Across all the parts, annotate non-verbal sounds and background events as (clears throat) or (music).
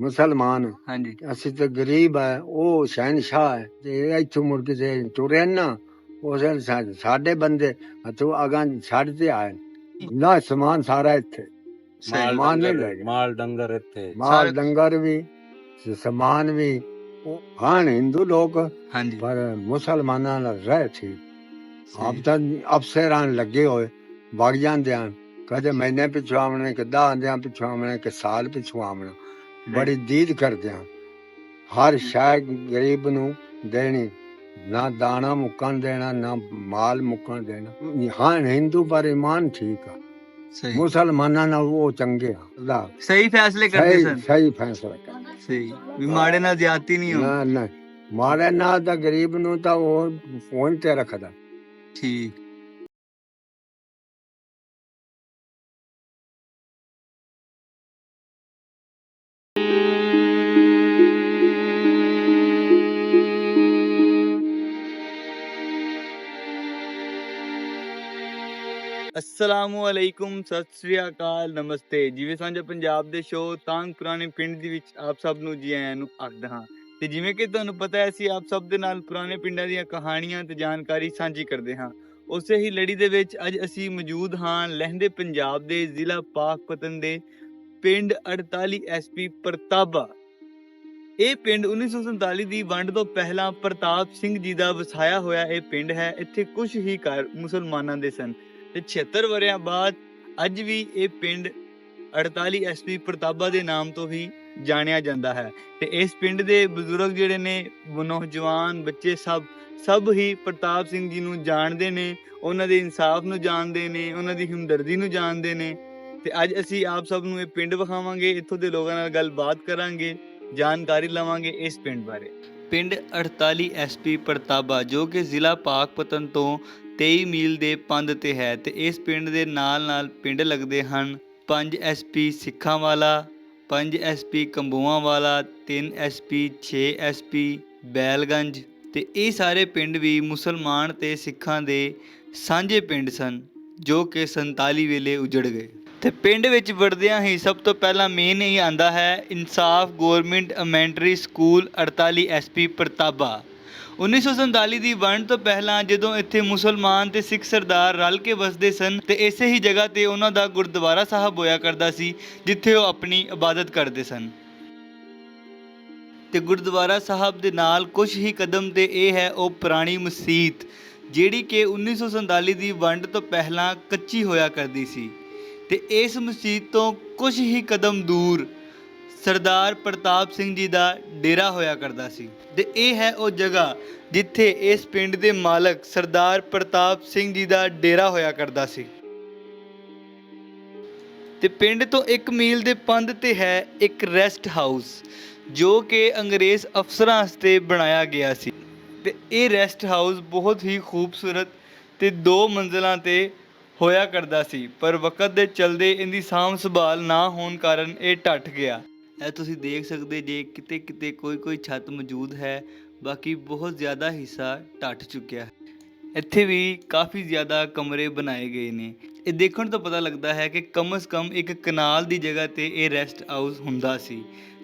ਮੁਸਲਮਾਨ। ਹਾਂਜੀ। ਅਸੀਂ ਤੇ ਗਰੀਬ ਹੈ ਉਹ ਸ਼ਹਿਨशाह ਹੈ ਤੇ ਇੱਥੋਂ ਮੁੜ ਕੇ ਜੇ ਤੁਰੇ ਨਾ ਉਸ ਸਾ- ਸਾਡੇ ਬੰਦੇ ਹੱਥੋਂ ਅਗਾਂ ਛੱਡ ਤੇ ਆਏ। ਨਾ ਸਮਾਨ ਸਾਰਾ ਇੱਥੇ। ਸਹੀ ਮਾਲ ਨਹੀਂ ਡੰਗਰ- ਲੈ ਗਏ। ਮਾਲ ਡੰਗਰ ਇੱਥੇ। ਮਾਲ ਸਾਰੇ- ਡੰਗਰ ਵੀ ਸ- ਸਮਾਨ ਵੀ ਉਹ ਹਨ ਹਿੰਦੂ ਲੋਕ ਹਾਂਜੀ। ਪਰ ਮੁਸਲਮਾਨਾਂ ਨਾਲ ਰਹਿ ਸਹੀ। ਆਪ ਤਾਂ ਅਫਸਰਾਂ ਲੱਗੇ ਹੋਏ ਵਗ ਜਾਂਦੇ ਹਨ। ਕਦੇ ਮਹੀਨੇ ਪਿਛੂ ਆਵਣੇ ਕਿ ਦਸ ਦਿਨ ਪਿਛੂ ਆਵਣੇ ਕਿ ਸਾਲ ਪਿਛੂ ਆਵਣਾ। ਬੜੀ ਦੀਦ ਕਰਦੇ ਹਨ ਹਰ ਸ਼ੈ ਗਰੀਬ ਨੂੰ ਦੇਣੀ ਨਾ ਦਾਣਾ ਮੁੱਕਣ ਦੇਣਾ ਨਾ ਮਾਲ ਮੁੱਕਣ ਦੇਣਾ। ਹਾਂ ਹਿੰਦੂ ਪਰ ਇਮਾਨ ਠੀਕ ਆ। ਸਹੀ। ਮੁਸਲਮਾਨਾਂ ਨਾਲ ਉਹ ਚੰਗੇ ਆ। ਅੱਲਾ। ਸਹੀ ਫੈਸਲੇ ਕਰਦੇ ਸਨ। ਸਹੀ ਫੈਸਲਾ ਕਰ ਸਹੀ। ਵੀ ਮਾੜੇ ਨਾਲ ਜ਼ਿਆਦਤੀ ਨਹੀਂ ਹੋ ਨਾ ਨਾ। ਮਾਰੇ ਨਾਲ ਤਾਂ ਗਰੀਬ ਨੂੰ ਤਾਂ ਉਹ ਫੋਨ ਤੇ ਰੱਖਦਾ। ਠੀਕ। ਅਸਲਾਮੁ ਅਲੈਕੁਮ ਸਤਿ ਸ੍ਰੀ ਅਕਾਲ, ਨਮਸਤੇ। ਜਿਵੇਂ ਸਾਂਝਾ ਪੰਜਾਬ ਦੇ ਸ਼ੋਅ ਤਾਂਗ ਪੁਰਾਣੇ ਪਿੰਡ ਦੇ ਵਿੱਚ ਆਪ ਸਭ ਨੂੰ ਜੀ ਆਇਆਂ ਨੂੰ ਆਖਦਾ ਹਾਂ। ਤੇ ਜਿਵੇਂ ਕਿ ਤੁਹਾਨੂੰ ਪਤਾ ਹੈ, ਅਸੀਂ ਆਪ ਸਭ ਦੇ ਨਾਲ ਪੁਰਾਣੇ ਪਿੰਡਾਂ ਦੀਆਂ ਕਹਾਣੀਆਂ ਤੇ ਜਾਣਕਾਰੀ ਸਾਂਝੀ ਕਰਦੇ ਹਾਂ। ਉਸੇ ਹੀ ਲੜੀ ਦੇ ਵਿੱਚ ਅੱਜ ਅਸੀਂ ਮੌਜੂਦ ਹਾਂ ਲਹਿੰਦੇ ਪੰਜਾਬ ਦੇ ਜ਼ਿਲ੍ਹਾ ਪਾਕਪਤਨ ਦੇ ਪਿੰਡ 48 ਐਸਪੀ ਪ੍ਰਤਾਪਾ ਇਹ ਪਿੰਡ 1947 ਦੀ ਵੰਡ ਤੋਂ ਪਹਿਲਾਂ ਪ੍ਰਤਾਪ ਸਿੰਘ ਜੀ ਦਾ ਵਸਾਇਆ ਹੋਇਆ ਇਹ ਪਿੰਡ ਹੈ। ਇੱਥੇ ਕੁਝ ਹੀ ਘਰ ਮੁਸਲਮਾਨਾਂ ਦੇ ਸਨ। ਤੇ 76 ਵਰਿਆਂ ਬਾਅਦ ਅੱਜ ਵੀ ਇਹ ਪਿੰਡ 48 ਐਸਪੀ ਪ੍ਰਤਾਪਾ ਦੇ ਨਾਮ ਤੋਂ ਹੀ ਜਾਣਿਆ ਜਾਂਦਾ ਹੈ। ਤੇ ਇਸ ਪਿੰਡ ਦੇ ਬਜ਼ੁਰਗ ਜਿਹੜੇ ਨੇ ਨੌਜਵਾਨ ਬੱਚੇ ਸਭ ਸਭ ਹੀ ਪ੍ਰਤਾਪ ਸਿੰਘ ਜੀ ਨੂੰ ਜਾਣਦੇ ਨੇ, ਉਹਨਾਂ ਦੇ ਇਨਸਾਫ ਨੂੰ ਜਾਣਦੇ ਨੇ, ਉਹਨਾਂ ਦੀ ਹਮਦਰਦੀ ਨੂੰ ਜਾਣਦੇ ਨੇ। ਤੇ ਅੱਜ ਅਸੀਂ ਆਪ ਸਭ ਨੂੰ ਇਹ ਪਿੰਡ ਵਿਖਾਵਾਂਗੇ, ਇੱਥੋਂ ਦੇ ਲੋਕਾਂ ਨਾਲ ਗੱਲਬਾਤ ਕਰਾਂਗੇ, ਜਾਣਕਾਰੀ ਲਵਾਂਗੇ ਇਸ ਪਿੰਡ ਬਾਰੇ। ਪਿੰਡ 48 ਐਸਪੀ ਪ੍ਰਤਾਪਾ ਜੋ ਕਿ ਜ਼ਿਲ੍ਹਾ ਪਾਕਪਤਨ ਤੋਂ 23 ਮੀਲ ਦੇ ਪੰਧ ਤੇ ਹੈ ਤੇ ਇਸ ਪਿੰਡ ਦੇ ਨਾਲ-ਨਾਲ ਪਿੰਡ ਲੱਗਦੇ ਹਨ। 5 ਐਸਪੀ ਸਿੱਖਾਂ ਵਾਲਾ 5 ਐਸਪੀ ਕੰਬੂਆਂ ਵਾਲਾ 3 ਐਸਪੀ 6 ਐਸਪੀ ਬੈਲਗੰਜ ਤੇ ਇਹ ਸਾਰੇ ਪਿੰਡ ਵੀ ਮੁਸਲਮਾਨ ਤੇ ਸਿੱਖਾਂ ਦੇ ਸਾਂਝੇ ਪਿੰਡ ਸਨ, ਜੋ ਕਿ 47 ਵੇਲੇ ਉਜੜ ਗਏ। ਤੇ ਪਿੰਡ ਵਿੱਚ ਵੜਦਿਆਂ ਹੀ ਸਭ ਤੋਂ ਪਹਿਲਾਂ ਮੇਨ ਇਹ ਆਂਦਾ ਹੈ, ਇਨਸਾਫ ਗਵਰਨਮੈਂਟ ਐਮੈਂਟਰੀ ਸਕੂਲ 48 ਐਸਪੀ ਪ੍ਰਤਾਪਾ 1947 ਦੀ ਵੰਡ ਤੋਂ ਪਹਿਲਾਂ ਜਦੋਂ ਇੱਥੇ ਮੁਸਲਮਾਨ ਤੇ ਸਿੱਖ ਸਰਦਾਰ ਰਲ ਕੇ ਵਸਦੇ ਸਨ, ਤੇ ਇਸੇ ਹੀ ਜਗ੍ਹਾ ਤੇ ਉਹਨਾਂ ਦਾ ਗੁਰਦੁਆਰਾ ਸਾਹਿਬ ਹੋਇਆ ਕਰਦਾ ਸੀ, ਜਿੱਥੇ ਉਹ ਆਪਣੀ ਇਬਾਦਤ ਕਰਦੇ ਸਨ। ਤੇ ਗੁਰਦੁਆਰਾ ਸਾਹਿਬ ਦੇ ਨਾਲ ਕੁਝ ਹੀ ਕਦਮ ਤੇ ਇਹ ਹੈ ਉਹ ਪੁਰਾਣੀ ਮਸਜਿਦ, ਜਿਹੜੀ ਕਿ 1947 ਦੀ ਵੰਡ ਤੋਂ ਪਹਿਲਾਂ ਕੱਚੀ ਹੋਇਆ ਕਰਦੀ ਸੀ। ਤੇ ਇਸ ਮਸਜਿਦ ਤੋਂ ਕੁਝ ਹੀ ਕਦਮ ਦੂਰ ਸਰਦਾਰ ਪ੍ਰਤਾਪ ਸਿੰਘ ਜੀ ਦਾ ਡੇਰਾ ਹੋਇਆ ਕਰਦਾ ਸੀ ਤੇ ਇਹ ਹੈ ਉਹ ਜਗ੍ਹਾ ਜਿੱਥੇ ਇਸ ਪਿੰਡ ਦੇ ਮਾਲਕ ਸਰਦਾਰ ਪ੍ਰਤਾਪ ਸਿੰਘ ਜੀ ਦਾ ਡੇਰਾ ਹੋਇਆ ਕਰਦਾ ਸੀ। ਤੇ ਪਿੰਡ ਤੋਂ 1 ਮੀਲ ਦੇ ਪੰਧ ਤੇ ਹੈ ਇੱਕ ਰੈਸਟ ਹਾਊਸ, ਜੋ ਕਿ ਅੰਗਰੇਜ਼ ਅਫਸਰਾਂ ਵਾਸਤੇ ਬਣਾਇਆ ਗਿਆ ਸੀ। ਤੇ ਇਹ ਰੈਸਟ ਹਾਊਸ ਬਹੁਤ ਹੀ ਖੂਬਸੂਰਤ ਤੇ ਦੋ ਮੰਜ਼ਲਾਂ ਤੇ ਹੋਇਆ ਕਰਦਾ ਸੀ, ਪਰ ਵਕਤ ਦੇ ਚਲਦੇ ਇਹਦੀ ਸਾਂਭ ਸੰਭਾਲ ਨਾ ਹੋਣ ਕਾਰਨ ਇਹ ਟੱਟ ਗਿਆ। ਇਹ ਤੁਸੀਂ ਦੇਖ ਸਕਦੇ ਜੇ ਕਿਤੇ ਕਿਤੇ ਕੋਈ ਕੋਈ ਛੱਤ ਮੌਜੂਦ ਹੈ, ਬਾਕੀ ਬਹੁਤ ਜ਼ਿਆਦਾ ਹਿੱਸਾ ਟੱਟ ਚੁੱਕਿਆ ਹੈ। ਇੱਥੇ ਵੀ ਕਾਫੀ ਜ਼ਿਆਦਾ ਕਮਰੇ ਬਣਾਏ ਗਏ ਨੇ। ਇਹ ਦੇਖਣ ਤੋਂ ਪਤਾ ਲੱਗਦਾ ਹੈ ਕਿ ਕਮ ਸ ਕਮ ਇੱਕ ਕਨਾਲ ਦੀ ਜਗ੍ਹਾ ਤੇ ਇਹ ਰੈਸਟ ਹਾਊਸ ਹੁੰਦਾ ਸੀ,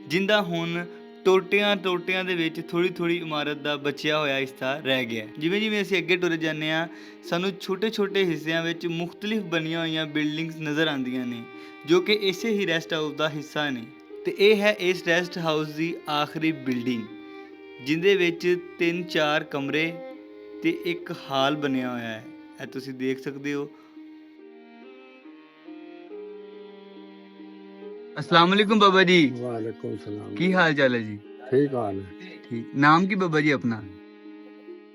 ਜਿੰਦਾ ਹੁਣ ਟੋਟਿਆਂ ਟੋਟਿਆਂ ਦੇ ਵਿੱਚ ਥੋੜੀ ਥੋੜੀ ਇਮਾਰਤ ਦਾ ਬਚਿਆ ਹੋਇਆ ਹਿੱਸਾ ਰਹਿ ਗਿਆ ਜਿਵੇਂ ਜਿਵੇਂ ਅਸੀਂ ਅੱਗੇ ਟੁਰ ਜਾਂਦੇ ਆ ਸਾਨੂੰ ਛੋਟੇ ਛੋਟੇ ਹਿੱਸਿਆਂ ਵਿੱਚ ਮੁxtਲਿਫ ਬਣੀਆਂ ਹੋਈਆਂ ਬਿਲਡਿੰਗਸ ਨਜ਼ਰ ਆਉਂਦੀਆਂ ਨੇ, ਜੋ ਕਿ ਇਸੇ ਹੀ ਰੈਸਟ ਹਾਊਸ ਦਾ ਹਿੱਸਾ ਨੇ। ਤੇ ਇਹ ਹੈ ਇਸ ਰੈਸਟ ਹਾਊਸ ਦੀ ਆਖਰੀ ਬਿਲਡਿੰਗ ਜਿੰਦੇ ਵਿੱਚ ਤਿੰਨ ਚਾਰ ਕਮਰੇ ਤੇ ਇੱਕ ਹਾਲ ਬਣਿਆ ਹੋਇਆ ਹੈ। ਇਹ ਤੁਸੀਂ ਦੇਖ ਸਕਦੇ ਹੋ। ਅਸਲਾਮ ਵਾਲੇਕੁਮ ਬਾਬਾ ਜੀ। ਵਾਲੇਕੁਮ ਸਲਾਮ। ਕੀ ਹਾਲ ਚਾਲ ਹੈ ਜੀ? ਠੀਕ ਹਾਲ ਹੈ। ਠੀਕ। ਨਾਮ ਕੀ ਬਾਬਾ ਜੀ ਆਪਣਾ?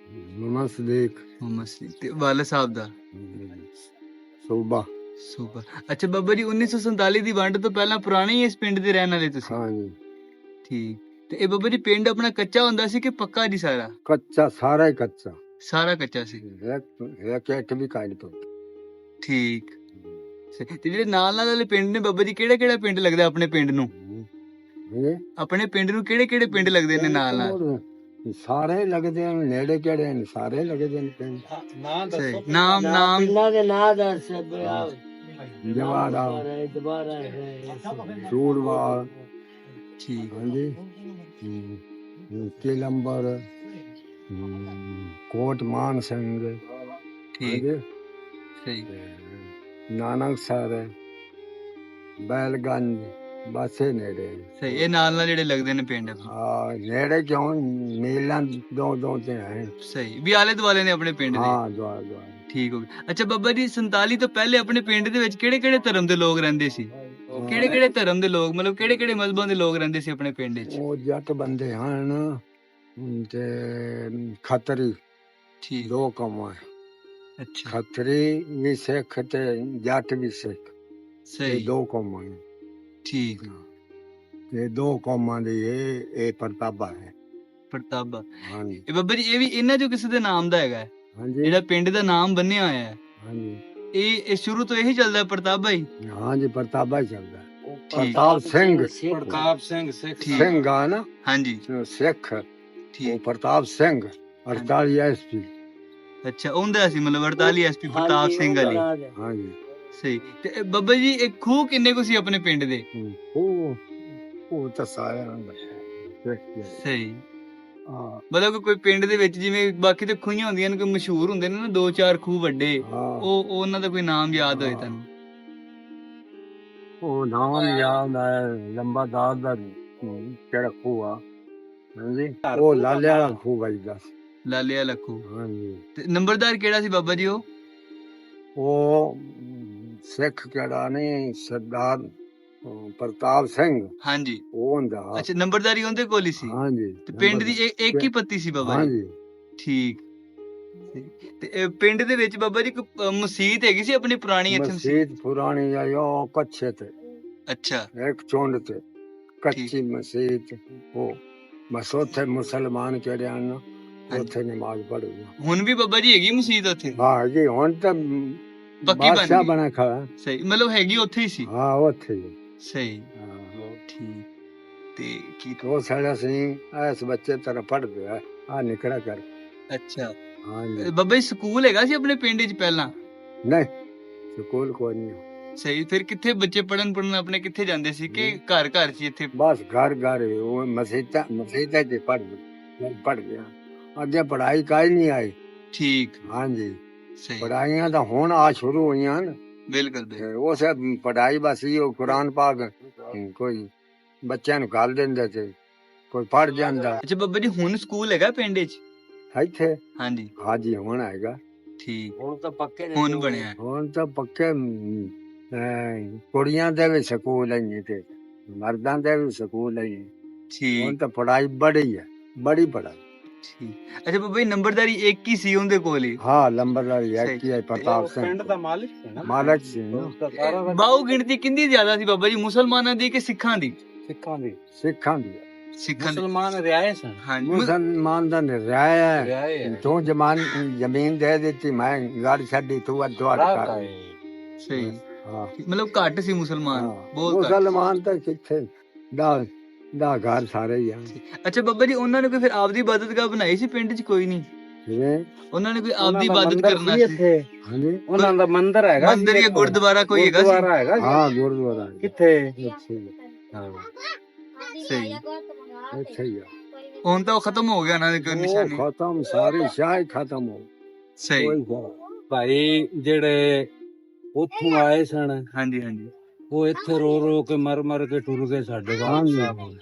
ਮਮਾ ਸਦੀਕ। ਸਿੰਘ ਤੇ ਵਾਲਾ ਸਾਹਿਬ ਦਾ। ਸੂਬਾ। ਸੁਪਰ ਅੱਛਾ ਬਾਬਾ ਜੀ 1947 ਦੀ ਵੰਡ ਤੋਂ ਪਹਿਲਾਂ ਪੁਰਾਣੇ ਹੀ ਇਸ ਪਿੰਡ ਦੇ ਰਹਿਣ ਵਾਲੇ ਤੁਸੀਂ? ਹਾਂ ਜੀ ਠੀਕ। ਤੇ ਇਹ ਬਾਬਾ ਜੀ ਪਿੰਡ ਆਪਣਾ ਕੱਚਾ ਹੁੰਦਾ ਸੀ ਕਿ ਪੱਕਾ ਜੀ ਸਾਰਾ? ਕੱਚਾ ਸਾਰਾ ਹੀ ਕੱਚਾ। ਸਾਰਾ ਕੱਚਾ ਸੀ। ਇੱਕ ਇੱਕ ਇੱਟ ਵੀ ਕਾਇਲ ਤੋਂ। ਠੀਕ। ਤੇ ਜਿਹੜੇ ਨਾਲ ਨਾਲ ਵਾਲੇ ਪਿੰਡ ਨੇ ਬਾਬਾ ਜੀ ਕਿਹੜਾ ਕਿਹੜਾ ਪਿੰਡ ਲੱਗਦਾ ਆਪਣੇ ਪਿੰਡ ਨੂੰ? ਇਹ? ਆਪਣੇ ਪਿੰਡ ਨੂੰ ਕਿਹੜੇ ਕਿਹੜੇ ਪਿੰਡ ਲੱਗਦੇ ਨੇ ਨਾਲ ਨਾਲ? ਸਾਰੇ ਲੱਗਦੇ ਨੇ ਨੇੜੇ ਕਿਹੜੇ ਨੇ ਸਾਰੇ ਲੱਗਦੇ ਨੇ ਪਿੰਡ। ਸਹੀ। ਨਾਮ ਨਾਮ। ਪਿੰਡਾਂ ਦੇ ਨਾਂ ਦੱਸ ਬਿਆ ਜਵਾੜਾ ਦੁਬਾਰਾ ਸੂਰਵਾਲ। ਠੀਕ। ਹਾਂਜੀ। ਕਿਲੰਬਰ ਕੋਟ ਮਾਨ ਸਿੰਘ। ਠੀਕ। ਤੇ ਨਾਨਕ ਸਰ। ਬੈਲਗੰਜ। ਬਾਸੇ ਨੇੜੇ ਸਹੀ ਇਹ ਨਾਲ ਨਾਲ ਜਿਹੜੇ ਲੱਗਦੇ ਨੇ ਪਿੰਡ ਆ ਨੇੜੇ ਕਿਉਂ? ਨੀਲਾਂ ਦੋ ਦੋ ਤੇ ਹੈ। ਸਹੀ ਵੀ ਆਲੇ ਦੁਆਲੇ ਨੇ ਆਪਣੇ ਪਿੰਡ ਦੇ। ਹਾਂ ਦਵਾ ਦਵਾ ਠੀਕ ਹੋ ਗਿਆ। ਅੱਛਾ ਬੱਬਾ ਜੀ 47 ਤੋਂ ਪਹਿਲੇ ਆਪਣੇ ਪਿੰਡ ਦੇ ਵਿੱਚ ਕਿਹੜੇ ਕਿਹੜੇ ਧਰਮ ਦੇ ਲੋਕ ਰਹਿੰਦੇ ਸੀ? ਕਿਹੜੇ ਕਿਹੜੇ ਧਰਮ ਦੇ ਲੋਕ ਮਤਲਬ ਕਿਹੜੇ ਕਿਹੜੇ ਮਜ਼ਹਬਾਂ ਦੇ ਲੋਕ ਰਹਿੰਦੇ ਸੀ ਆਪਣੇ ਪਿੰਡ ਵਿੱਚ? ਉਹ ਜੱਟ ਬੰਦੇ ਹਨ ਤੇ ਖੱਤਰੀ। ਠੀਕ। ਦੋ ਕਮਾਂ ਅੱਛਾ। ਖੱਤਰੀ ਵੀ ਸਿੱਖ ਤੇ ਜੱਟ ਵੀ ਸਿੱਖ। ਇਹ ਸਹੀ ਦੋ ਕੌਮਾਂ ਠੀਕ ਇਹ ਦੋ ਕੌਮਾਂ ਦੀ ਇਹ ਇਹ ਪ੍ਰਤਾਪਾ ਹੈ। ਪ੍ਰਤਾਪਾ। ਹਾਂਜੀ। ਇਹ ਬੱਬਾ ਜੀ ਇਹ ਵੀ ਇਹਨਾਂ ਚੋਂ ਕਿਸੇ ਦੇ ਨਾਮ ਦਾ ਹੈਗਾ ਹੈ। ਹਾਂਜੀ। ਜਿਹੜਾ ਪਿੰਡ ਦਾ ਨਾਮ ਬੰਨਿਆ ਹੋਇਆ ਹੈ। ਹਾਂਜੀ। ਇਹ ਇਹ ਸ਼ੁਰੂ ਤੋਂ ਇਹੀ ਚੱਲਦਾ ਪ੍ਰਤਾਪਾ ਹੀ ਹਾਂਜੀ ਪ੍ਰਤਾਪਾ ਹੀ ਚੱਲਦਾ ਪ੍ਰਤਾਪ ਸਿੰਘ। ਪ੍ਰਤਾਪ ਸਿੰਘ ਸਿੱਖ। ਸਿੰਘ ਆ ਨਾ? ਹਾਂਜੀ। ਸਿੱਖ। ਉਹ ਠੀਕ ਪ੍ਰਤਾਪ ਸਿੰਘ 48 ਐਸਪੀ ਅੱਛਾ ਉਹਦਾ ਸੀ ਮਤਲਬ 48 ਐਸਪੀ ਪ੍ਰਤਾਪ ਸਿੰਘ ਵਾਲੀ। ਹਾਂਜੀ। ਸਹੀ। ਤੇ ਇਹ ਬੱਬਾ ਜੀ ਇਹ ਖੂਹ ਕਿੰਨੇ ਕੁ ਸੀ ਆਪਣੇ ਪਿੰਡ ਦੇ? ਉਹ ਉਹ ਤਾਂ ਸਾਰਿਆਂ ਦਾ ਹੈ। ਸਹੀ। ਹਾਂ। ਮਤਲਬ ਕਿ ਕੋਈ ਪਿੰਡ ਦੇ ਵਿੱਚ ਜਿਵੇਂ ਬਾਕੀ ਤੇ ਖੂਹੀਆਂ ਹੁੰਦੀਆਂ ਨੇ ਕੋਈ ਮਸ਼ਹੂਰ ਹੁੰਦੇ ਨੇ ਨਾ ਦੋ ਚਾਰ ਖੂਹ ਵੱਡੇ ਉਹ ਉਹ ਉਹਨਾਂ ਦਾ ਕੋਈ ਨਾਮ ਯਾਦ ਹੋਏ ਤੁਹਾਨੂੰ? ਉਹ ਨਾਮ ਯਾਦ ਹੈ ਲੰਬਾ ਦਾਦ ਦਾ ਕਿਹੜਾ ਖੂਹ ਆ? ਹਾਂਜੀ? ਉਹ ਲਾਲੇ ਵਾਲਾ ਖੂਹ ਸੀ। ਲਾਲਿਆ ਲੱਖੂ ਹਾਂਜੀ। ਤੇ ਨੰਬਰਦਾਰ ਕਿਹੜਾ ਸੀ ਬਾਬਾ ਜੀ ਉਹ? ਉਹ ਸਿੱਖ ਕਿਹੜਾ ਨਹੀਂ ਸਰਦਾਰ ਪ੍ਰਤਾਪ ਸਿੰਘ। ਹਾਂਜੀ। ਉਹ ਹੁੰਦਾ। ਅੱਛਾ ਨੰਬਰਦਾਰੀ ਉਹਦੇ ਕੋਲ ਹੀ ਸੀ? ਹਾਂਜੀ ਤੇ ਪਿੰਡ ਦੀ ਇੱਕ ਹੀ ਪੱਤੀ ਸੀ ਬਾਬਾ ਜੀ? ਹਾਂਜੀ। ਠੀਕ। ਤੇ ਪਿੰਡ ਦੇ ਵਿੱਚ ਬਾਬਾ ਜੀ ਅ, ਮਸਜਿਦ ਹੈਗੀ ਸੀ ਆਪਣੀ ਪੁਰਾਣੀ ਇੱਥੇ ਮਸਜਿਦ? ਪੁਰਾਣੀ ਆ ਉਹ ਕੱਛੇ ਤੇ। ਅੱਛਾ। ਇੱਕ ਚੁੰਡ ਤੇ। ਕੱਚੀ ਮਸਜਿਦ ਉਹ। ਬਸ ਉੱਥੇ ਮੁਸਲਮਾਨ ਕਿਹੜੇ ਹਨ ਉੱਥੇ ਨਮਾਜ਼ ਪੜ੍ਹਦੇ ਹੁਣ ਵੀ ਬਾਬਾ ਜੀ ਹੈਗੀ ਮਸਜਿਦ ਉੱਥੇ? ਹਾਂ ਜੀ ਹੁਣ ਤਾਂ ਪੱਕੀ ਬਣ ਬਾਦਸ਼ਾਹ ਗਈ। ਬਣਾ ਖੜਾ ਸਹੀ ਮਤਲਬ ਹੈਗੀ ਉੱਥੇ ਹੀ ਸੀ। ਹਾਂ ਉੱਥੇ ਹੀ। ਸਹੀ। ਹਾਂ। ਠੀਕ। ਤੇ ਕੀ ਉਹ ਸਾਡਾ ਸੀ ਇਸ ਬੱਚੇ ਤਰ੍ਹਾਂ ਪੜਦੇ ਆ ਆ ਨਿਕੜਾ ਕਰ ਅੱਛਾ। ਅ, ਬਾਬਾ ਸਕੂਲ ਹੈਗਾ ਸੀ ਆਪਣੇ ਪਿੰਡ 'ਚ ਪਹਿਲਾਂ? ਨਹੀਂ ਸਕੂਲ ਕੋਈ ਨਹੀਂ। ਸਹੀ ਫਿਰ ਕਿੱਥੇ ਬੱਚੇ ਪੜਨ ਪੜਨ ਆਪਣੇ ਕਿੱਥੇ ਜਾਂਦੇ ਸੀ ਕਿ ਘਰ ਘਰ ਸੀ ਇੱਥੇ? ਬਸ ਘਰ ਘਰ ਹੀ, ਉਹ ਮਸਜਿਦਾਂ ਮਸਜਿਦਾਂ ਚ ਪੜ ਪੜ ਗਿਆ। ਅੱਗੇ ਪੜਾਈ ਕਾਈ ਨਹੀਂ ਆਈ। ਠੀਕ। ਹਾਂਜੀ ਸਹੀ। ਪੜਾਈਆਂ ਤਾਂ ਹੁਣ ਆ ਸ਼ੁਰੂ ਹੋਈਆਂ ਨੇ ਬਿਲਕੁਲ। ਤੇ ਉਹ ਸਭ ਪੜਾਈ ਬਸ ਇਹ ਕੁਰਾਨ ਪਾਕ ਕੋਈ ਬੱਚਿਆਂ ਨੂੰ ਘੱਲ ਦਿੰਦੇ ਤੇ ਕੋਈ ਪੜ ਜਾਂਦਾ। ਅੱਛਾ ਬਾਬਾ ਜੀ ਹੁਣ ਸਕੂਲ ਹੈਗਾ ਪਿੰਡ 'ਚ ਇੱਥੇ? ਹਾਂਜੀ। ਹਾਜੀ ਹੁਣ ਆਏਗਾ ਠੀਕ। ਹੁਣ ਤਾਂ ਪੱਕੇ ਨੇ ਹੁਣ ਬਣਿਆ। ਹੈ। ਹੁਣ ਤਾਂ ਪੱਕੇ ਕੁੜੀਆਂ ਦੇ ਵੀ ਸਕੂਲ ਹੈ ਤੇ ਮਰਦਾਂ ਦੇ ਵੀ ਸਕੂਲ ਹੈ ਹੁਣ ਠੀਕ। ਤਾਂ ਪੜਾਈ ਬੜੀ ਹੈ ਬੜੀ ਪੜਾਈ ਅੱਛਾ ਬਾਬਾ ਜੀ ਨੰਬਰਦਾਰੀ ਇੱਕ ਹੀ ਸੀ ਉਹਦੇ ਕੋਲ ਹੀ? ਹਾਂ ਲੰਬਰਦਾਰ ਹੈ। ਕੀ ਹੈ ਪ੍ਰਤਾਪ ਉਹ ਪਿੰਡ ਸਿੰਘ ਦਾ ਮਾਲਿਕ ਸੀ ਨਾ? ਮਾਲਕ ਸੀ ਬਾਹੂ ਗਿਣਤੀ ਕਿੰਦੀ ਜ਼ਿਆਦਾ ਸੀ ਬਾਬਾ ਜੀ ਮੁਸਲਮਾਨਾਂ ਦੀ ਕਿ ਸਿੱਖਾਂ ਦੀ? ਸਿੱਖਾਂ ਦੀ। ਸਿੱਖਾਂ ਦੀ। ਸਿੱਖਾਂ ਦੀ। ਮੁਸਲਮਾਨ ਰਿਆਏ ਸਨ। ਹਾਂਜੀ। ਮੁਸ- ਮੁਸਲਮਾਨ ਦਾ ਨਿਰਾਇ ਹੈ। ਰਿਆਏ ਹੈ। ਤੂੰ ਜਮਾਨ ਜ਼ਮੀਨ ਦੇ ਦਿੱਤੀ ਮੈਂ ਗੜ ਛੱਡੀ ਤੂੰ ਅਦਵਾਰ ਕਰ। ਸਹੀ। ਹਾਂ। ਮਤਲਬ ਘੱਟ ਸੀ ਮੁਸਲਮਾਨ ਹਾਂ। ਬਹੁਤ ਘੱਟ। ਮੁਸਲਮਾਨ ਤਾਂ ਕਿੱਥੇ? ਦਾ ਦਾ ਘਰ ਸਾਰੇ ਹੀ ਆ। ਅੱਛਾ ਬਾਬਾ ਜੀ ਉਹਨਾਂ ਨੇ ਕੋਈ ਫਿਰ ਆਪਦੀ ਇਬਾਦਤਗਾਹ ਬਣਾਈ ਸੀ? ਪਿੰਡ 'ਚ ਕੋਈ ਨਹੀਂ। ਜਿਵੇਂ ਉਹਨਾਂ ਨੇ ਕੋਈ ਆਪਦੀ ਦਾ ਇਬਾਦਤ ਮੰਦਿਰ ਕਰਨਾ ਸੀ ਹਾਂਜੀ। ਉਹਨਾਂ ਦਾ ਮੰਦਿਰ ਹੈਗਾ ਮੰਦਿਰ ਜਾਂ। ਗੁਰਦੁਆਰਾ ਕੋਈ ਹੈਗਾ ਸੀ? ਗੁਰਦੁਆਰਾ ਹੈਗਾ ਸੀ। ਹਾਂ ਗੁਰਦੁਆਰਾ। ਕਿੱਥੇ? ਹੀ ਸਹੀ। ਇੱਥੇ ਹੀ ਆ। ਹੁਣ ਤਾਂ ਖਤਮ ਹੋ ਗਿਆ ਦੀ ਕੋਈ ਉਹ ਨਿਸ਼ਾਨੀ। ਖਤਮ ਸਾਰੀ ਸ਼ਾਹ ਹੀ ਖਤਮ ਹੋ ਸਹੀ। ਭਾਈ ਜਿਹੜੇ ਉੱਥੋਂ ਆਏ ਸਨ ਹਾਂਜੀ ਹਾਂਜੀ। ਉਹ ਇੱਥੇ ਰੋ ਰੋ ਕੇ ਮਰ ਮਰ ਕੇ ਟੁਰ ਗਏ ਸਾਡੇ। ਕੋਲ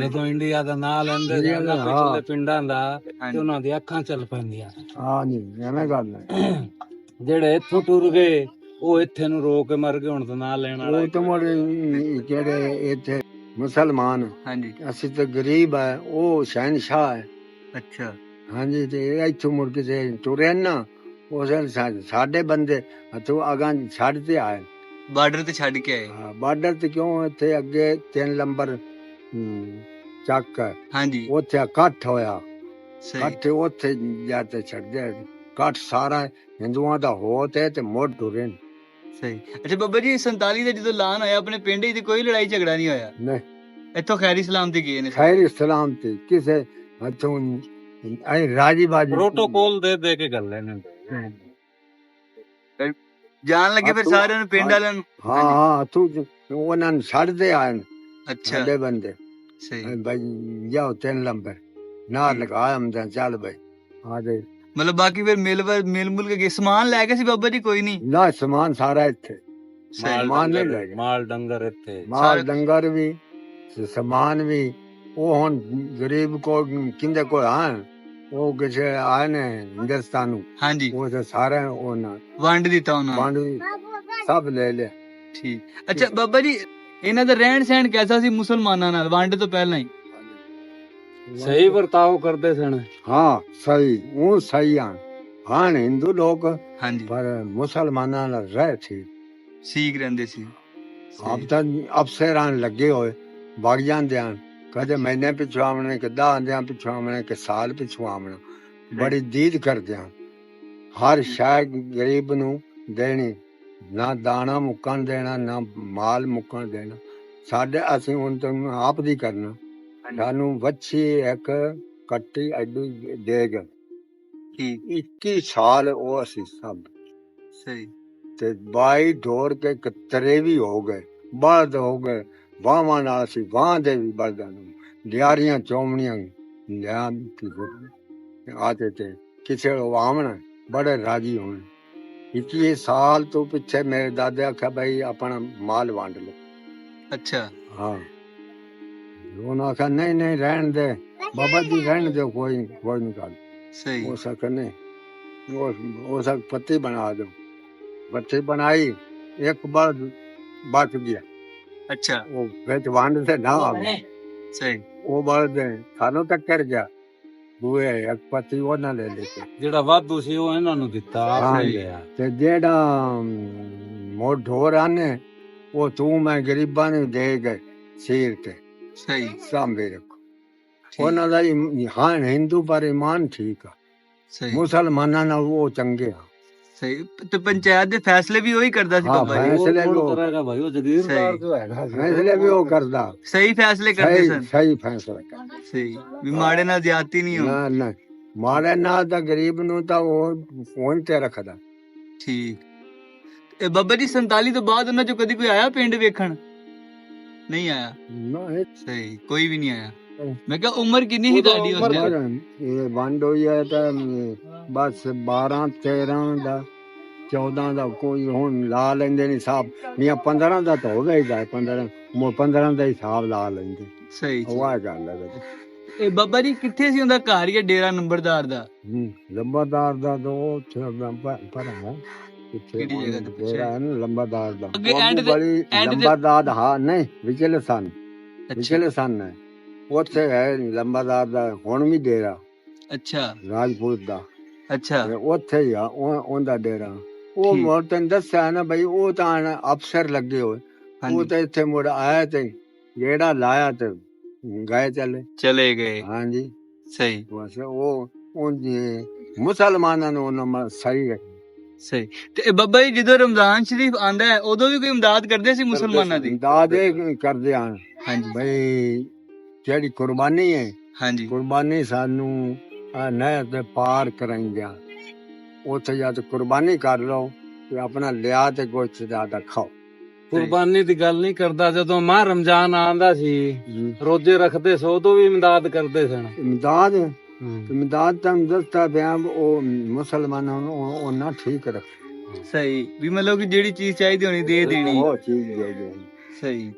ਜਦੋਂ ਇੰਡੀਆ ਦਾ ਨਾਂ ਲੈਂਦੇ ਇੰਡੀਆ ਸੀ ਦਾ, ਪਿਛਲੇ। ਪਿੰਡਾਂ ਦਾ ਤੇ ਉਹਨਾਂ ਦੀਆਂ ਅੱਖਾਂ ਚੱਲ ਪੈਂਦੀਆਂ। ਹਾਂ ਨਹੀਂ ਐਵੇਂ ਗੱਲ ਹੈ। (clears throat) ਜਿਹੜੇ ਇੱਥੋਂ ਟੁਰ ਗਏ ਉਹ ਇੱਥੇ ਨੂੰ ਰੋ ਕੇ ਮਰ ਗਏ ਹੁਣ ਤਾਂ ਨਾਂ ਲੈਣ ਵਾਲਾ ਉਹ ਤਾਂ ਮੋੜੇ ਜਿਹੜੇ ਇੱਥੇ ਮੁਸਲਮਾਨ ਹਾਂਜੀ। ਅਸੀਂ ਤਾਂ ਗਰੀਬ ਹੈ ਉਹ ਸ਼ਹਿਨशाह ਹੈ। ਅੱਛਾ। ਹਾਂਜੀ ਤੇ ਇਹ ਇੱਥੋਂ ਮੁੜ ਕੇ ਤੇ ਤੁਰੇ ਨਾ ਉਹ ਸਾਡੇ ਬੰਦੇ ਤੂੰ ਅਗਾਂ ਛੱਡ ਤੇ ਆਏ। ਬਾਰਡਰ ਤੇ ਛੱਡ ਕੇ ਆਏ। ਹਾਂ, ਬਾਰਡਰ ਤੇ ਕਿਉਂ? ਇੱਥੇ ਅੱਗੇ ਤਿੰਨ ਨੰਬਰ ਚੱਕ। ਹਾਂਜੀ। ਉੱਥੇ ਇਕੱਠ ਹੋਇਆ। ਸਹੀ। ਇਕੱਠ ਉੱਥੇ ਜਾ ਤੇ ਛੱਡਦੇ ਇਕੱਠ ਸਾਰਾ ਹਿੰਦੂਆਂ ਦਾ ਹੋ ਤੇ ਤੇ ਮੁੜ ਨੇ। ਸਹੀ। ਅੱਛਾ ਬਾਬਾ ਜੀ 47 ਦੇ ਜਦੋਂ ਐਲਾਨ ਹੋਇਆ ਆਪਣੇ ਪਿੰਡ ਤੇ ਕੋਈ ਲੜਾਈ ਝਗੜਾ ਨਹੀਂ ਹੋਇਆ? ਨਹੀਂ। ਇੱਥੋਂ ਖੈਰੀ ਸਲਾਮ ਤੇ ਗਏ ਨੇ ਖੈਰ ਇਸਲਾਮ ਤੇ ਕਿਸੇ ਹੱਥੋਂ ਐ ਰਾਜੀ ਬਾਜੀ ਪ੍ਰੋਟੋਕੋਲ ਦੇ ਦੇ ਕੇ ਗੱਲ ਨੇ ਜਾਣ ਲੱਗੇ ਫਿਰ ਸਾਰਿਆਂ ਨੂੰ ਪਿੰਡ। ਵਾਲਿਆਂ ਨੂੰ? ਹਾਂ ਹਾਂ ਤੂੰ ਉਹਨਾਂ ਨੂੰ ਛੱਡਦੇ ਆਏ ਨੇ, ਅੱਛਾ। ਸਾਡੇ ਬੰਦੇ। ਸਹੀ। ਬਈ ਜਾਓ ਤਿੰਨ ਲੰਬਰ ਨਾ ਲਗਾ ਹਮਦਾਂ ਚੱਲ ਬਈ। ਆ ਦੇ। ਮਤਲਬ ਬਾਕੀ ਫਿਰ ਮਿਲ ਵਰ ਮਿਲ ਮੁਲ ਕੇ ਸਮਾਨ ਲੈ ਕੇ ਸੀ ਬਾਬਾ ਜੀ ਕੋਈ ਨਹੀਂ? ਨਾ ਸਮਾਨ ਸਾਰਾ ਇੱਥੇ। ਸਹੀ। ਮਾਲ ਨਹੀਂ ਡੰਗਰ- ਲੈ ਗਏ। ਮਾਲ ਡੰਗਰ ਇੱਥੇ। ਮਾਲ ਸਾਰਾ- ਡੰਗਰ ਵੀ ਸਮਾਨ ਵੀ। ਉਹ ਹੁਣ ਗਰੀਬ ਕੋ ਕਿੰਦੇ ਕੋ ਹਨ ਉਹ ਕਿਸੇ ਆਏ ਨੇ ਹਿੰਦੁਸਤਾਨ ਨੂੰ ਹਾਂਜੀ। ਉਹ ਤੇ ਸਾਰੇ ਉਹਨਾਂ ਵੰਡ ਦਿੱਤਾ ਉਹਨਾਂ ਨੂੰ। ਵੰਡ ਵੀ ਸਭ ਲੈ ਲਿਆ। ਠੀਕ। ਅੱਛਾ ਬਾਬਾ ਜੀ ਇਹਨਾਂ ਦਾ ਰਹਿਣ ਸਹਿਣ ਕੈਸਾ ਸੀ ਮੁਸਲਮਾਨਾਂ ਨਾਲ? ਵੰਡ ਤੋਂ ਪਹਿਲਾਂ ਹੀ। ਸਹੀ ਵਰਤਾਓ ਕਰਦੇ ਸਨ। ਹਾਂ ਸਹੀ। ਉਹ ਸਹੀ ਹਨ। ਹਾਂ ਹਿੰਦੂ ਲੋਕ ਹਾਂਜੀ। ਪਰ ਮੁਸਲਮਾਨਾਂ ਨਾਲ ਰਹਿ ਸੀ। ਠੀਕ ਰਹਿੰਦੇ ਸੀ। ਆਪ ਤਾਂ ਅਫਸਰਾਂ ਲੱਗੇ ਹੋਏ ਵਗ ਜਾਂਦੇ ਹਨ। ਕਦੇ ਮਹੀਨੇ ਪਿਛੂ ਆਵਣੇ ਕਿ ਦਸ ਦਿਆਂ ਪਿਛੂ ਆਵਣੇ ਕਿ ਸਾਲ ਪਿਛੂ ਆਵਣਾ। ਬੜੀ ਦੀਦ ਕਰਦੇ ਹਨ ਹਰ ਸ਼ੈ ਗਰੀਬ ਨੂੰ ਦੇਣੀ ਨਾ ਦਾਣਾ ਮੁੱਕਣ ਦੇਣਾ ਨਾ ਮਾਲ ਮੁੱਕਣ ਦੇਣਾ। ਸਾਡੇ ਅਸੀਂ ਹੁਣ ਤੋਂ ਆਪ ਦੀ ਕਰਨਾ। ਸਾਨੂੰ ਵੱਛੀ ਇੱਕ ਕੱਟੀ ਐਡੀ ਦੇ ਗਏ ਠੀਕ 21 ਸਾਲ ਉਹ ਅਸੀਂ ਸਭ। ਸਹੀ। ਤੇ ਬਾਈ ਢੋਰ ਕੇ ਕਤਰੇ ਵੀ ਹੋ ਗਏ ਬਲਦ ਹੋ ਗਏ। ਵਾਹਵਾਂ ਨਾਲ ਸੀ ਵਾਹ ਦੇ ਵੀ ਬਲਦਾਂ ਨੂੰ ਦਿਆਰੀਆਂ ਚੌਮਣੀਆਂ ਲਿਆ ਕੀ ਆਤੇ ਤੇ ਕਿਸੇ ਉਹ ਆਵਣ ਬੜੇ ਰਾਜੀ ਹੋਣ। ਇਤਨੇ ਸਾਲ ਤੋਂ ਪਿੱਛੇ ਮੇਰੇ ਦਾਦੇ ਆਖਿਆ ਭਾਈ ਆਪਣਾ ਮਾਲ ਵੰਡ ਲਓ ਅੱਛਾ। ਹਾਂ। ਉਹਨਾਂ ਆਖਿਆ ਨਹੀਂ ਨਹੀਂ ਰਹਿਣ ਦੇ। ਬਾਬਾ ਜੀ ਰਹਿਣ ਦੇ ਕੋਈ ਕੋਈ ਨਹੀਂ ਕਰ ਸਹੀ। ਉਹ ਸਕਣ ਨਹੀਂ ਉਹ ਉਹ ਸਕ ਬਣਾ ਦੋ ਪੱਤੀ ਬਣਾਈ ਇੱਕ ਬਾਰ ਬਚ ਗਿਆ। ਅੱਛਾ। ਵਿੱਚ ਵੰਡ ਤੇ ਨਾ ਆਵੇ। ਸਹੀ। ਉਹ ਬਲਦੇ ਸਾਨੂੰ ਟੱਕਰ ਗਿਆ। ਦੂਏ ਅਕਪਤੀ ਉਹਨਾਂ ਨੇ ਲੈ ਕੇ ਜਿਹੜਾ ਵਾਧੂ ਸੀ ਉਹ ਇਹਨਾਂ ਨੂੰ ਦਿੱਤਾ ਆਪ ਨੇ ਲਿਆ ਤੇ ਜਿਹੜਾ ਮੋਢੋਰਾ ਨੇ ਉਹ ਤੂੰ ਮੈਂ ਗਰੀਬਾਂ ਨੂੰ ਦੇ ਗਏ ਸਿਰ ਤੇ ਸਹੀ। ਸਾਂਭੇ ਰੱਖੋ। ਉਹਨਾਂ ਦਾ ਇਮ- ਹਾਂ ਹਿੰਦੂ ਪਰ ਇਮਾਨ ਠੀਕ ਆ। ਸਹੀ। ਮੁਸਲਮਾਨਾਂ ਨਾਲ ਉਹ ਚੰਗੇ ਆ। ਸਹੀ ਤੇ ਪੰਚਾਇਤ ਦੇ ਫੈਸਲੇ ਵੀ ਉਹੀ ਕਰਦਾ ਸੀ ਹਾਂ, ਬਾਬਾ ਜੀ। ਫੈਸਲੇ ਉਹ ਲਓ। ਕਰੇਗਾ ਭਾਈ ਉਹ ਜਗੀਰਦਾਰ ਸਹੀ। ਜੋ ਹੈਗਾ ਸੀ। ਫੈਸਲੇ ਵੀ ਉਹ ਕਰਦਾ। ਸਹੀ ਫੈਸਲੇ ਕਰਦੇ ਸਹੀ ਸਨ। ਸਹੀ ਫੈਸਲਾ ਕਰਦਾ। ਸਹੀ। ਵੀ ਮਾੜੇ ਨਾਲ ਜ਼ਿਆਦਤੀ ਨਹੀਂ ਹੋ ਨਾ ਨਾ। ਮਾੜੇ ਨਾਲ ਤਾਂ ਗਰੀਬ ਨੂੰ ਤਾਂ ਉਹ ਫੋਨ ਤੇ ਰੱਖਦਾ। ਠੀਕ। ਇਹ ਬਾਬਾ ਜੀ 47 ਤੋਂ ਬਾਅਦ ਉਹਨਾਂ ਚੋਂ ਕਦੀ ਕੋਈ ਆਇਆ ਪਿੰਡ ਵੇਖਣ? ਨਹੀਂ ਆਇਆ? ਨਾ ਇਹ ਸਹੀ। ਕੋਈ ਵੀ ਨਹੀਂ ਆਇਆ। ਮੈਂ ਕਿਹਾ ਉਮਰ ਕਿੰਨੀ ਸੀ ਤੁਹਾਡੀ ਉਸ ਉਮਰ ਟਾਈਮ ਇਹ ਵੰਡ ਹੋਈ ਹੈ ਤਾਂ ਬਸ 12 13 ਦਾ। 14 ਦਾ ਕੋਈ ਹੁਣ ਲਾ ਲੈਂਦੇ ਨਹੀਂ ਸਾਹਿਬ ਮੀਆਂ 15 ਦਾ ਤਾਂ ਹੋ ਗਈ ਦਾ 15 ਮੋ 15 ਦਾ ਹਿਸਾਬ ਲਾ ਲੈਂਦੇ। ਸਹੀ ਉਹ ਆ ਗੱਲ ਹੈ। ਇਹ ਬਾਬਾ ਜੀ ਕਿੱਥੇ ਸੀ ਉਹਦਾ ਘਰ ਜਾਂ ਡੇਰਾ ਨੰਬਰਦਾਰ ਦਾ? ਹੂੰ ਲੰਬਾਦਾਰ ਦਾ ਦੋ ਪਰ ਹੈ। ਕਿਹੜੀ ਜਗ੍ਹਾ ਤੇ ਪਿੱਛੇ? ਡੇਰਾ ਹੈ ਨਾ ਲੰਬਾਦਾਰ ਦਾ। ਅੱਗੇ ਤੇ- ਬੜੀ ਲੰਬਾਦਾਰ ਹਾਂ ਨਹੀਂ ਵਿਚਲੇ ਸਨ। ਪਿਛਲੇ ਸਨ ਹੈ। ਉੱਥੇ ਹੈ ਲੰਬਾਦਾਰ ਦਾ ਹੁਣ ਵੀ ਡੇਰਾ। ਅੱਛਾ। ਰਾਜਪੂਤ ਦਾ। ਅੱਛਾ। ਉੱਥੇ ਹੀ ਆ ਉਹ- ਉਹਦਾ ਡੇਰਾ। ਉਹ ਠੀਕ। ਮੋਰ ਤੈਨੂੰ ਦੱਸਿਆ ਨਾ ਬਈ ਉਹ ਤਾਂ ਅਫਸਰ ਲੱਗੇ ਹੋਏ। ਉਹ ਹਾਂਜੀ। ਤਾਂ ਇੱਥੇ ਮੁੜ ਆਇਆ ਤੇ ਜਿਹੜਾ ਲਾਇਆ ਤੇ ਗਏ ਚਲੇ। ਚਲੇ ਗਏ। ਹਾਂਜੀ। ਸਹੀ। ਬਸ ਉਹ ਮੁਸਲਮਾਨਾਂ ਨੂੰ ਉਹਨਾਂ ਮ- ਸਹੀ ਰੱਖਿਆ। ਸਹੀ। ਤੇ ਇਹ ਬਾਬਾ ਜੀ ਜਦੋਂ ਰਮਜ਼ਾਨ ਸ਼ਰੀਫ ਆਂਦਾ ਹੈ ਉਦੋਂ ਵੀ ਕੋਈ ਇਮਦਾਦ ਕਰਦੇ ਸੀ ਮੁਸਲਮਾਨਾਂ ਦੀ? ਦਾਦ ਕਰਦੇ ਹਨ। ਹਾਂਜੀ। ਬਈ ਜਿਹੜੀ ਕੁਰਬਾਨੀ ਹੈ ਹਾਂਜੀ। ਕੁਰਬਾਨੀ ਸਾਨੂੰ ਨਹਿਰ ਦੇ ਪਾਰ ਕਰਾਂਗੇ ਉੱਥੇ ਜਾ ਕੇ ਕੁਰਬਾਨੀ ਕਰ ਲਓ ਤੇ ਆਪਣਾ ਲਿਆ ਤੇ ਗੋਸ਼ਤ ਜ਼ਿਆਦਾ ਖਾਓ। ਕੁਰਬਾਨੀ ਦੀ ਗੱਲ ਨਹੀਂ ਕਰਦਾ ਜਦੋਂ ਮਾਹ ਰਮਜ਼ਾਨ ਆਂਦਾ ਸੀ ਰੋਜ਼ੇ ਰੱਖਦੇ ਸੋ ਉਦੋਂ ਵੀ ਇਮਦਾਦ ਕਰਦੇ ਸਨ। ਇਮਦਾਦ। ਇਮਦਾਦ ਤਾਂ ਦੱਸਦਾ ਪਿਆ ਉਹ ਮੁਸਲਮਾਨਾਂ ਨੂੰ ਉਹ ਨਾ ਠੀਕ ਰੱਖ। ਸਹੀ। ਵੀ ਮਤਲਬ ਕਿ ਜਿਹੜੀ ਚੀਜ਼ ਚਾਹੀਦੀ ਹੋਣੀ ਦੇ ਦੇਣੀ। ਉਹ ਚੀਜ਼ ਦੇ ਦੇ ਸਹੀ।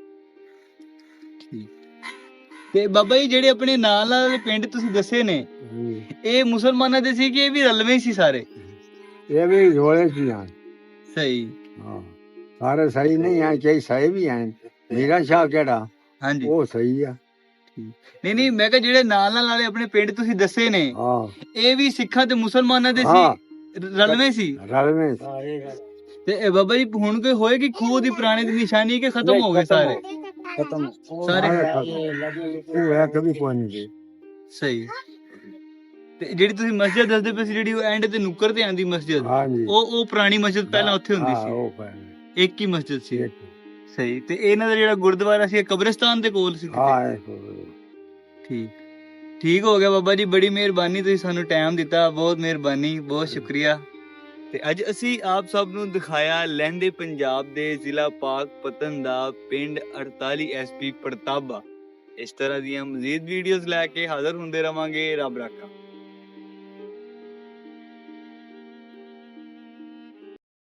ਤੇ ਬਾਬਾ ਜੀ ਜਿਹੜੇ ਆਪਣੇ ਨਾਲ ਨਾਲ ਵਾਲੇ ਪਿੰਡ ਤੁਸੀਂ ਦੱਸੇ ਨੇ ਇਹ ਮੁਸਲਮਾਨਾਂ ਦੇ ਸੀ ਕਿ ਇਹ ਵੀ ਰਲਵੇਂ ਸੀ ਸਾਰੇ? ਇਹ ਵੀ ਰੋਲੇ ਸੀ ਹਾਂ ਸਹੀ। ਹਾਂ। ਸਾਰੇ ਸਹੀ ਨਹੀਂ ਹੈ ਕਈ ਸਹੀ ਵੀ ਹਨ ਮੀਰਾ ਸ਼ਾਹ ਕਿਹੜਾ? ਹਾਂਜੀ। ਉਹ ਸਹੀ ਆ। ਨਹੀਂ ਨਹੀਂ ਮੈਂ ਕਿਹਾ ਜਿਹੜੇ ਨਾਲ ਨਾਲ ਵਾਲੇ ਆਪਣੇ ਪਿੰਡ ਤੁਸੀਂ ਦੱਸੇ ਨੇ ਹਾਂ। ਇਹ ਵੀ ਸਿੱਖਾਂ ਤੇ ਮੁਸਲਮਾਨਾਂ ਦੇ ਹਾਂ। ਸੀ? ਰਲਵੇਂ ਸੀ। ਰਲਵੇਂ ਤੇ ਇਹ ਬਾਬਾ ਜੀ ਹੁਣ ਕੋਈ ਹੋਏਗੀ ਖੂਹ ਦੀ ਪੁਰਾਣੇ ਦੀ ਨਿਸ਼ਾਨੀ ਕਿ ਖਤਮ ਹੋ ਗਏ ਸਾਰੇ? ਖਤਮ। ਸਾਰੇ ਉਹ ਹੈ ਕभी ਕੋਈ ਨਹੀਂ ਸਹੀ। ਤੇ ਜਿਹੜੀ ਤੁਸੀਂ ਮਸਜਿਦ ਦੱਸਦੇ ਪਏ ਸੀ ਜਿਹੜੀ ਉਹ ਐਂਡ ਤੇ ਨੁੱਕਰ ਤੇ ਆਂਦੀ ਮਸਜਿਦ ਹਾਂਜੀ। ਉਹ ਉਹ ਪੁਰਾਣੀ ਮਸਜਿਦ ਪਹਿਲਾਂ ਉੱਥੇ ਹੁੰਦੀ ਹਾਂ, ਸੀ। ਉਹ ਪੈ ਇੱਕ ਹੀ ਮਸਜਿਦ ਸੀ। ਸਹੀ ਤੇ ਇਹਨਾਂ ਦਾ ਜਿਹੜਾ ਗੁਰਦੁਆਰਾ ਸੀ ਇਹ ਕਬਰਿਸਤਾਨ ਦੇ ਕੋਲ ਸੀ। ਕਿਤੇ? ਹਾਂ ਇਹ ਠੀਕ। ਠੀਕ ਹੋ ਗਿਆ ਬਾਬਾ ਜੀ ਬੜੀ ਮਿਹਰਬਾਨੀ ਤੁਸੀਂ ਸਾਨੂੰ ਟਾਈਮ ਦਿੱਤਾ ਬਹੁਤ ਮਿਹਰਬਾਨੀ ਬਹੁਤ ਸ਼ੁਕਰੀਆ। ਤੇ ਅੱਜ ਅਸੀਂ ਆਪ ਸਭ ਨੂੰ ਦਿਖਾਇਆ ਲਹਿੰਦੇ ਪੰਜਾਬ ਦੇ ਜ਼ਿਲ੍ਹਾ ਪਾਕ ਪਤਨ ਦਾ ਪਿੰਡ 48 ਐਸਪੀ ਪ੍ਰਤਾਬਾ। ਇਸ ਤਰ੍ਹਾਂ ਦੀਆਂ ਮਜ਼ੀਦ ਵੀਡੀਓਜ਼ ਲੈ ਕੇ ਹਾਜ਼ਰ ਹੁੰਦੇ ਰਵਾਂਗੇ ਰੱਬ ਰਾਖਾ।